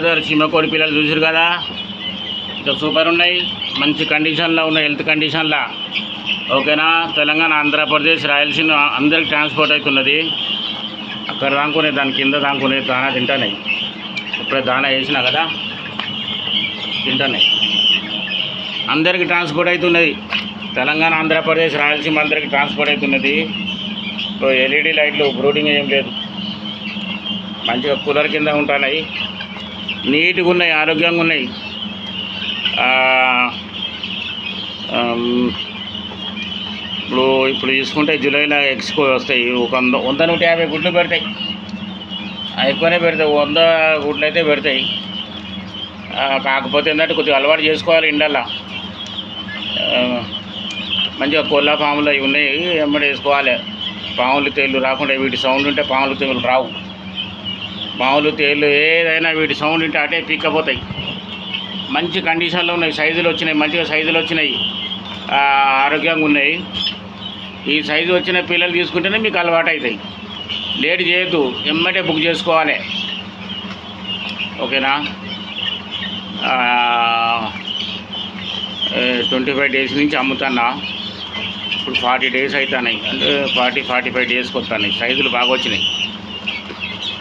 Brother చిమ్మకోడి పిల్లలు చూసారు కదా? ఇంకా సూపర్ ఉన్నాయి. మంచి కండిషన్లో ఉన్నాయి హెల్త్ కండిషన్లో ఓకేనా? తెలంగాణ ఆంధ్రప్రదేశ్ రాయలసీమ అందరికి ట్రాన్స్పోర్ట్ అవుతున్నది. అక్కడ దానుకునే దాని కింద దానుకునే దానా తింటానే. ఇప్పుడే దానా వేసినా కదా? తింటానే. అందరికి ట్రాన్స్పోర్ట్ అవుతున్నది. తెలంగాణ ఆంధ్రప్రదేశ్ రాయలసీమ అందరికి ట్రాన్స్పోర్ట్ అవుతున్నది. ఎల్ఈడి లైట్లు బ్రూడింగ్ ఏం లేదు. మంచిగా కూలర్ కింద ఉంటున్నాయి నీట్గా ఉన్నాయి ఆరోగ్యంగా ఉన్నాయి ఇప్పుడు ఇప్పుడు చూసుకుంటే జూలైలో ఎక్స్కో వస్తాయి. ఒక వంద వంద నూట యాభై గుడ్లు పెడతాయి. ఎక్కువనే పెడతాయి. వంద గుడ్లు అయితే పెడతాయి కాకపోతే ఏంటంటే కొద్దిగా అలవాటు చేసుకోవాలి ఇండల్లా మంచిగా కోళ్ళ పాములు అవి ఉన్నాయి వెంబడి వేసుకోవాలి. పాములు తేళ్ళు రాకుండా వీటి సౌండ్ ఉంటే పాములు తేళ్ళు రావు. పాములు తేళ్ళు ఏదైనా వీటి సౌండ్ ఉంటే అటే పీక్కపోతాయి. మంచి కండిషన్లో ఉన్నాయి సైజులు వచ్చినాయి మంచిగా సైజులు వచ్చినాయి. ఆరోగ్యంగా ఉన్నాయి. ఈ సైజు వచ్చిన పిల్లలు తీసుకుంటేనే మీకు అలవాటు అవుతాయి లేట్ చేయొద్దు ఎమ్మటే బుక్ చేసుకోవాలి. ఓకేనా? ట్వంటీ ఫైవ్ డేస్ నుంచి అమ్ముతున్నా. ఇప్పుడు ఫార్టీ డేస్ అవుతున్నాయి అంటే ఫార్టీ ఫార్టీ ఫైవ్ డేస్కి వస్తున్నాయి. సైజులు బాగా వచ్చినాయి.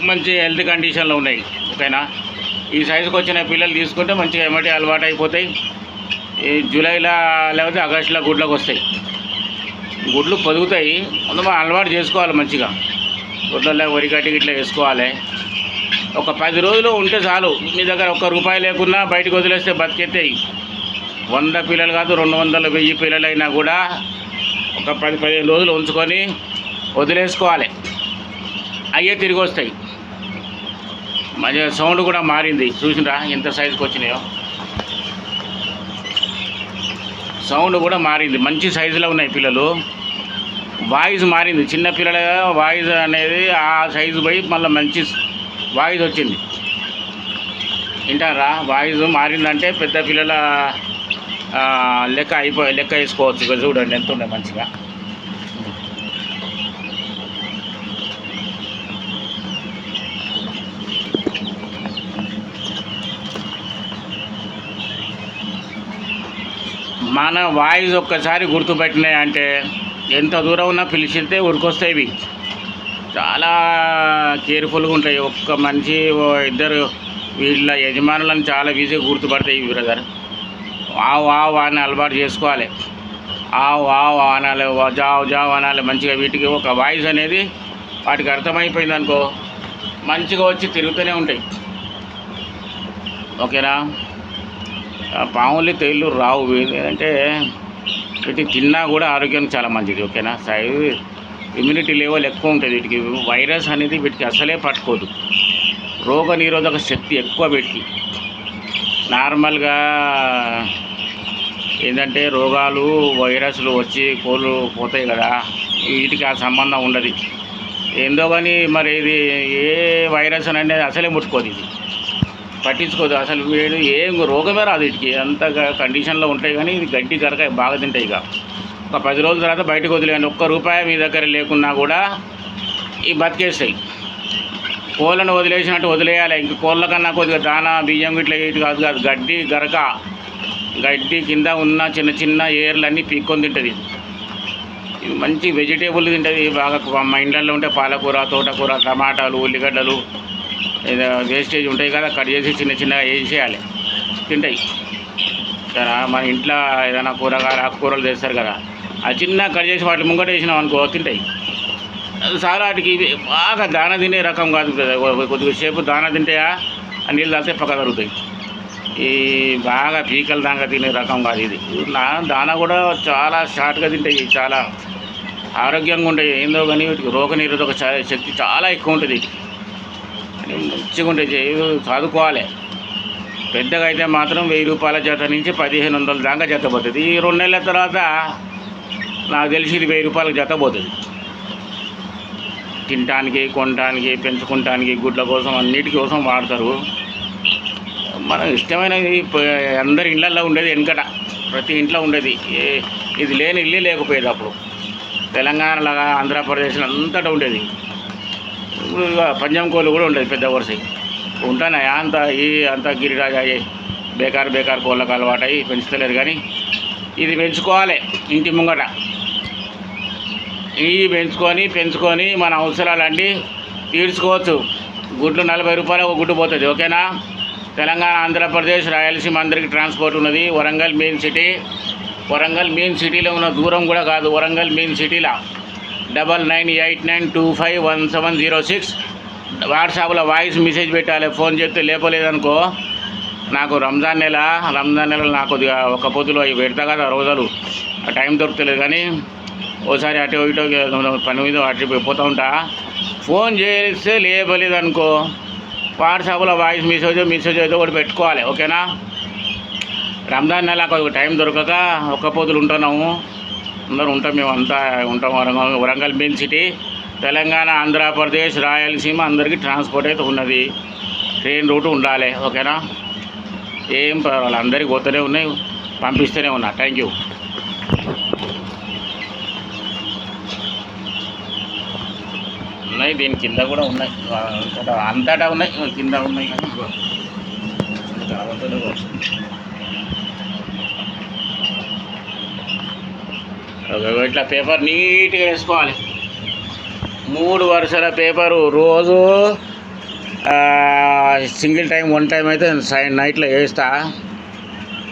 మంచి హెల్త్ కండిషన్లో ఉన్నాయి ఓకేనా? ఈ సైజుకి వచ్చిన పిల్లలు తీసుకుంటే మంచిగా ఏమంటే అలవాటు అయిపోతాయి ఈ జూలైలో లేకపోతే ఆగస్టులో గుడ్లకు వస్తాయి. గుడ్లు పొదుగుతాయి కొంత అలవాటు చేసుకోవాలి మంచిగా. గుడ్లలో వరిగట్టి ఇట్లా వేసుకోవాలి. ఒక పది రోజులు ఉంటే చాలు. మీ దగ్గర ఒక్క రూపాయి లేకున్నా బయటకు వదిలేస్తే బతికెత్తాయి. వంద పిల్లలు కాదు రెండు వందల వెయ్యి పిల్లలు అయినా కూడా ఒక పది పదిహేను రోజులు ఉంచుకొని వదిలేసుకోవాలి. అయ్యే తిరిగి వస్తాయి. మంచిగా సౌండ్ కూడా మారింది. చూసినరా? ఎంత సైజుకి వచ్చినాయో. సౌండ్ కూడా మారింది. మంచి సైజులో ఉన్నాయి పిల్లలు. వాయిస్ మారింది. చిన్న పిల్లల వాయిస్ అనేది ఆ సైజు పోయి మళ్ళీ మంచి వాయిస్ వచ్చింది. వింటారా? వాయిస్ మారిందంటే పెద్ద పిల్లల లెక్క అయిపోయి లెక్క వేసుకోవచ్చు. చూడండి ఎంత ఉండే మంచిగా. మన వాయిస్ ఒక్కసారి గుర్తుపెట్టినాయి అంటే ఎంత దూరం ఉన్నా పిలిచితే ఉరికొస్తాయి ఇవి. చాలా కేర్ఫుల్గా ఉంటాయి. ఒక్క మనిషి ఇద్దరు వీళ్ళ యజమానులను చాలా ఈజీగా గుర్తుపడతాయి ఇవి బ్రదర్. ఆవు ఆవు అని అలవాటు చేసుకోవాలి. ఆవు ఆవు అనాలి వా- జావు జావు అనాలి. మంచిగా వీటికి ఒక వాయిస్ అనేది వాటికి అర్థమైపోయింది అనుకో మంచిగా వచ్చి తిరుగుతూనే ఉంటాయి. ఓకేనా? పాములు తేళ్ళు రావు. ఏంటంటే వీటి తిన్నా కూడా ఆరోగ్యానికి చాలా మంచిది ఓకేనా? సైజ్ ఇమ్యూనిటీ లెవెల్ ఎక్కువ ఉంటుంది. వీటికి వైరస్ అనేది వీటికి అసలే పట్టుకోదు. రోగ నిరోధక శక్తి ఎక్కువ వీటికి. నార్మల్గా ఏంటంటే రోగాలు వైరస్లు వచ్చి కోళ్ళు పోతాయి కదా వీటికి ఆ సంబంధం ఉండదు. ఏందో కానీ మరి ఇది ఏ వైరస్ అనేది అసలే ముట్టుకోదు ఇది. పట్టించుకోదు. అసలు వీడు ఏం రోగమే రాదు వీటికి. అంత కండిషన్లో ఉంటాయి కానీ ఇది గడ్డి కరక బాగా తింటాయి ఇక. ఒక పది రోజుల తర్వాత బయటకు వదిలేయండి. ఒక్క రూపాయి మీ దగ్గర లేకున్నా కూడా ఈ బతికేస్తాయి. కోళ్ళను వదిలేసినట్టు వదిలేయాలి. ఇంక కోళ్ళ కన్నా కొద్దిగా దానా బియ్యం ఇట్లా ఇటు కాదు కాదు. గడ్డి గరక గడ్డి కింద ఉన్న చిన్న చిన్న ఏర్లన్నీ పీక్కొని తింటుంది. ఇది మంచి వెజిటేబుల్ తింటుంది. బాగా మా ఇండ్లలో ఉంటే పాలకూర తోటకూర టమాటాలు ఉల్లిగడ్డలు వేస్టేజ్ ఉంటాయి కదా కట్ చేసి చిన్న చిన్నగా వేసేయాలి తింటాయి. మన ఇంట్లో ఏదైనా కూరగాయలు ఆకుకూరలు తెస్తారు కదా ఆ చిన్న కట్ చేసి వాటి ముంగట వేసినాం అనుకో తింటాయి. చాలా వాటికి ఇవి బాగా దాన తినే రకం కాదు కొద్దిగా సేపు దాన తింటాయా ఆ నీళ్ళు తాగితే పక్క తరుగుతాయి ఈ బాగా పీకలు దాకా తినే రకం కాదు ఇది. నా దాన కూడా చాలా షార్ట్గా తింటాయి చాలా ఆరోగ్యంగా ఉంటాయి. ఏందో కానీ వీటికి రోగ నిరోధక శక్తి చాలా ఎక్కువ ఉంటుంది. వీటికి మంచిగా ఉంటాయి చే- చదువుకోవాలి పెద్దగా అయితే మాత్రం వెయ్యి రూపాయల జత నుంచి పదిహేను వందల దాకా జత పోతుంది. ఈ రెండు నెలల తర్వాత నాకు తెలిసి ఇది వెయ్యి రూపాయలకు జత పోతుంది. తినటానికి కొనటానికి పెంచుకుంటానికి గుడ్ల కోసం అన్నిటి కోసం వాడతారు. మనం ఇష్టమైనది అందరి ఇళ్ళల్లో ఉండేది వెనకట. ప్రతి ఇంట్లో ఉండేది. ఏ- ఇది లేని ఇల్లే లేకపోయేది అప్పుడు. తెలంగాణలో ఆంధ్రప్రదేశ్లో అంతటా ఉండేది. ఇప్పుడు కోళ్ళు కూడా ఉంటుంది పెద్ద వరుస. ఉంటానయా అంత ఈ అంత గిరిరాజా అయ్యి బేకార్ బేకార్ కోళ్ళకు అలవాటు అయ్యి పెంచుతలేరు కానీ ఇది పెంచుకోవాలి ఇంటి ముంగట. ఇవి పెంచుకొని పెంచుకొని మన అవసరాలన్నీ తీర్చుకోవచ్చు. గుడ్లు నలభై రూపాయలు ఒక గుడ్డు పోతుంది ఓకేనా? తెలంగాణ ఆంధ్రప్రదేశ్ రాయలసీమ అందరికీ ట్రాన్స్పోర్ట్ ఉన్నది. Warangal main city Warangal main సిటీలో ఉన్న దూరం కూడా కాదు వరంగల్ మెయిన్ సిటీలో. Double nine eight nine two five one seven zero six. వాట్సాప్లో వాయిస్ మెసేజ్ పెట్టాలి ఫోన్ చేస్తే లేపలేదనుకో నాకు రంజాన్ నెల రంజాన్ నెల నాకు కొద్దిగా ఒక పొద్దులో అవి పెడతా కదా రోజులు. ఆ టైం దొరుకుతలేదు కానీ ఓసారి అటు ఇటు పని మీద అటు పోతూ ఉంటా. ఫోన్ చేస్తే లేపలేదనుకో వాట్సాప్లో వాయిస్ మెసేజ్ మెసేజ్ అయితే ఒకటి పెట్టుకోవాలి ఓకేనా? రంజాన్ నెల ఒక టైం దొరకక ఒక్క పొద్దులు ఉంటున్నాము. అందరూ ఉంటాం మేము అంతా ఉంటాం వరంగల్ వరంగల్ మెయిన్ సిటీ. తెలంగాణ ఆంధ్రప్రదేశ్ రాయలసీమ అందరికీ ట్రాన్స్పోర్ట్ అయితే ఉన్నది. ట్రైన్ రూట్ ఉండాలి ఓకేనా? ఏం పర్వాలేదు అందరికీ పోతూనే ఉన్నాయి పంపిస్తూనే ఉన్నా. Thank you. ఉన్నాయి దీని కింద కూడా ఉన్నాయి. అంతటా ఉన్నాయి కింద ఉన్నాయి కానీ. ఇట్లా పేపర్ నీట్గా వేసుకోవాలి. మూడు వరుసల పేపరు రోజు సింగిల్ టైం వన్ టైం అయితే సై నైట్లో వేస్తా.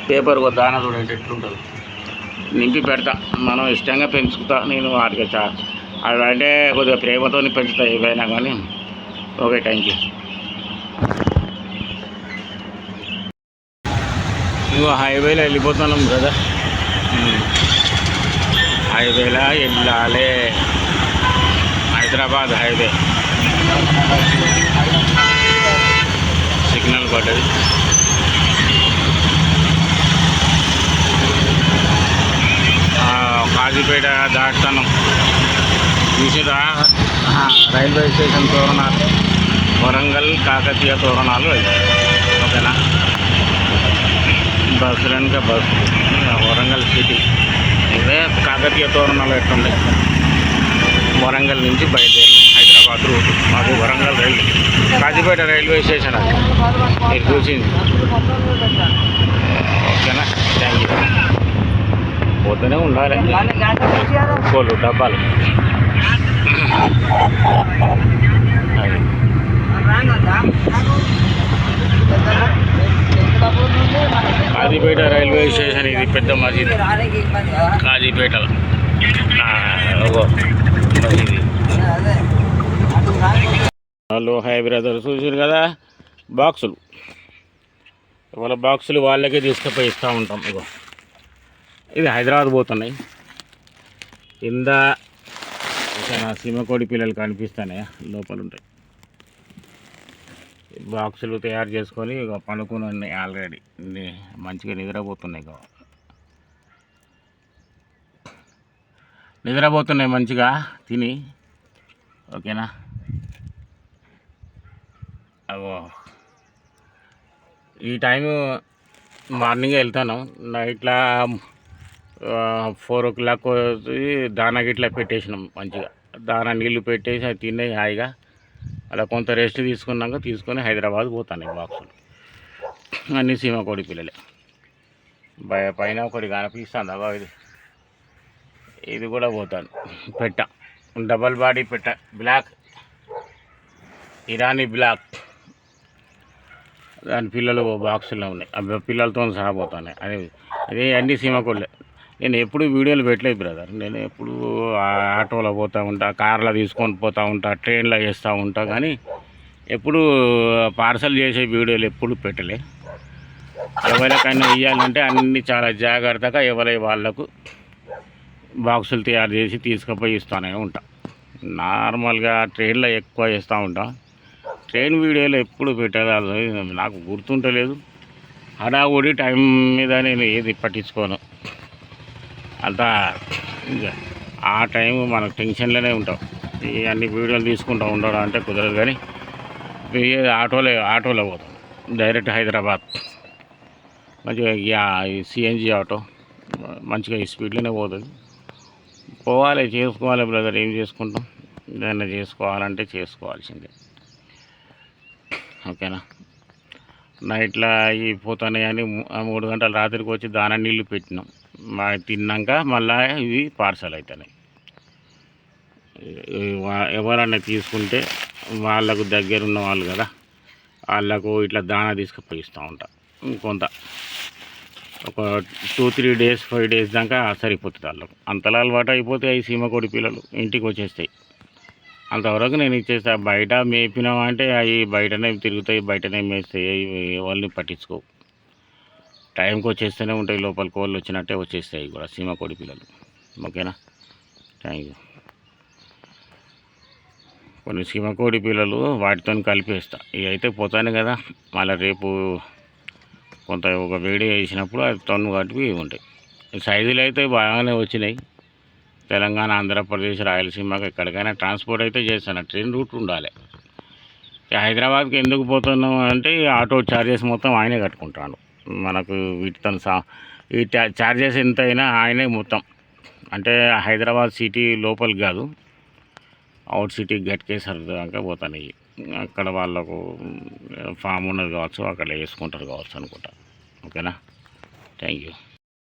పేపర్ ఒక దాన చూడండి ఎట్లుంటుంది. నింపి పెడతా. మనం ఇష్టంగా పెంచుకుంటా నేను వాటికి చా అంటే కొద్దిగా ప్రేమతో పెంచుతా ఏవైనా కానీ. ఓకే థ్యాంక్ యూ నువ్వు హైవేలో వెళ్ళిపోతున్నాం బ్రదర్. హైవేలో వెళ్ళాలి. హైదరాబాద్ హైవే. సిగ్నల్ పడ్డది. కాజీపేట దాటుతాను చూసిరా రైల్వే స్టేషన్ తోరణాలు. వరంగల్ కాకతీయ తోరణాలు. ఓకేనా? బస్సు వెనుక బస్సు. వరంగల్ సిటీ. అదే కాకతీయ తోరణాలు ఎట్లుండే? వరంగల్ నుంచి బయలుదేరి హైదరాబాద్ రూట్. మాది Warangal railway. Kazipet railway station అది. మీరు చూసింది. ఓకేనా? థ్యాంక్ యూ పోతూనే ఉండాలి. కోళ్ళు డబ్బాలు. అది. కాజీపేట రైల్వే స్టేషన్ ఇది పెద్ద మసీద్. కాజీపేటలో హలో హై బ్రదర్. చూసారు కదా? బాక్సులు. వాళ్ళ బాక్సులు వాళ్ళకే తీసుకుపోయి ఇస్తూ ఉంటాం ఇగో. ఇది హైదరాబాద్ పోతున్నాయి. కింద సీమకోడి పిల్లలు కనిపిస్తానే లోపల ఉంటాయి బాక్సులు తయారు చేసుకొని ఇక పనుకుని ఉన్నాయి ఆల్రెడీ మంచిగా నిద్రపోతున్నాయి ఇక. నిద్రపోతున్నాయి మంచిగా తిని. ఓకేనా? అవో ఈ టైము మార్నింగే వెళ్తాను. నైట్లా ఫోర్ ఓ క్లాక్ దానా గిట్లా పెట్టేసినాం మంచిగా. దానా నీళ్ళు పెట్టేసి అది తిన్నాయి హాయిగా. అలా కొంత రెస్ట్ తీసుకున్నాక తీసుకొని హైదరాబాద్ పోతాను బాక్సులు అన్నీ సీమ కోడి పిల్లలే. పైన ఒకటి కనిపిస్తుంది అబ్బా ఇది. ఇది కూడా పోతాను. పెట్ట. డబల్ బాడీ పెట్ట. బ్లాక్. ఇరానీ బ్లాక్. దాని పిల్లలు బాక్సుల్లో ఉన్నాయి. అవి పిల్లలతో సహా పోతున్నాయి అది అదే అన్ని సీమ కోళ్ళే నేను ఎప్పుడు వీడియోలు పెట్టలేదు బ్రదర్ నేను ఎప్పుడు ఆటోలో పోతూ ఉంటా కార్లో తీసుకొని పోతూ ఉంటా ట్రైన్లో చేస్తూ ఉంటా కానీ ఎప్పుడు పార్సల్ చేసే వీడియోలు ఎప్పుడు పెట్టలే. ఎవరికైనా ఇవ్వాలంటే అన్ని చాలా జాగ్రత్తగా ఎవరి వాళ్ళకు బాక్సులు తయారు చేసి తీసుకుపోయి ఇస్తూనే ఉంటా. నార్మల్గా ట్రైన్లో ఎక్కువ చేస్తూ ఉంటా. ట్రైన్ వీడియోలు ఎప్పుడు పెట్టాలి నాకు గుర్తుంటలేదు. హడావుడి టైం మీద నేను ఏది పట్టించుకోను. అంతా ఆ టైం మనకు టెన్షన్లోనే ఉంటాం. ఈ అన్ని వీడియోలు తీసుకుంటూ ఉండడం అంటే కుదరదు కానీ ఆటోలే ఆటోలో ఆటోలో పోతాం. డైరెక్ట్ హైదరాబాద్. మంచిగా సిఎన్జి ఆటో మంచిగా ఈ స్పీడ్లోనే పోతుంది. పోవాలి చేసుకోవాలి బ్రదర్ ఏం చేసుకుంటాం? ఏదైనా చేసుకోవాలంటే చేసుకోవాల్సిందే. ఓకేనా? నైట్లో అవి పోతున్నాయి అని ఆ మూడు గంటల రాత్రికి వచ్చి దాన నీళ్ళు పెట్టినాం. మా తిన్నాక మళ్ళీ ఇవి పార్సల్ అవుతున్నాయి ఎవరన్నా తీసుకుంటే వాళ్ళకు దగ్గర ఉన్న వాళ్ళు కదా వాళ్ళకు ఇట్లా దానా తీసుకుపోయి ఇస్తూ ఉంటా. కొంత ఒక two three days five days దాకా సరిపోతుంది వాళ్ళకు. అంతలా అలవాటు అయిపోతే అవి సీమకోడి పిల్లలు ఇంటికి వచ్చేస్తాయి. అంతవరకు నేను ఇచ్చేస్తా. బయట మేపినామంటే అవి బయటనే తిరుగుతాయి బయటనే మేస్తాయి అవి వాళ్ళని పట్టించుకోవు. టైంకి వచ్చేస్తూనే ఉంటాయి లోపల కోళ్ళు వచ్చినట్టే వచ్చేస్తాయి కూడా సీమ కోడి పిల్లలు. ఓకేనా? థ్యాంక్ యూ కొన్ని సీమ కోడి పిల్లలు వాటితో కలిపేస్తా. ఇవి అయితే పోతాను కదా మళ్ళీ రేపు కొంత ఒక వేడి వేసినప్పుడు అది తన్ను కట్టుకు ఉంటాయి. సైజులు అయితే బాగానే వచ్చినాయి. తెలంగాణ ఆంధ్రప్రదేశ్ రాయలసీమకి ఎక్కడికైనా ట్రాన్స్పోర్ట్ అయితే చేస్తాను. ట్రైన్ రూట్ ఉండాలి. హైదరాబాద్కి ఎందుకు పోతున్నాం అంటే ఆటో ఛార్జెస్ మొత్తం ఆయనే కట్టుకుంటాడు. మనకు వీటితో సా ఈ ఛార్జెస్ ఎంత అయినా ఆయనే మొత్తం. అంటే హైదరాబాద్ సిటీ లోపలికి కాదు. అవుట్ సిటీ గట్కేసర్ దాకా పోతాను అక్కడ వాళ్ళకు ఫామ్ ఉన్నది కావచ్చు అక్కడ వేసుకుంటారు కావచ్చు అనుకుంటా. ఓకేనా? Thank you.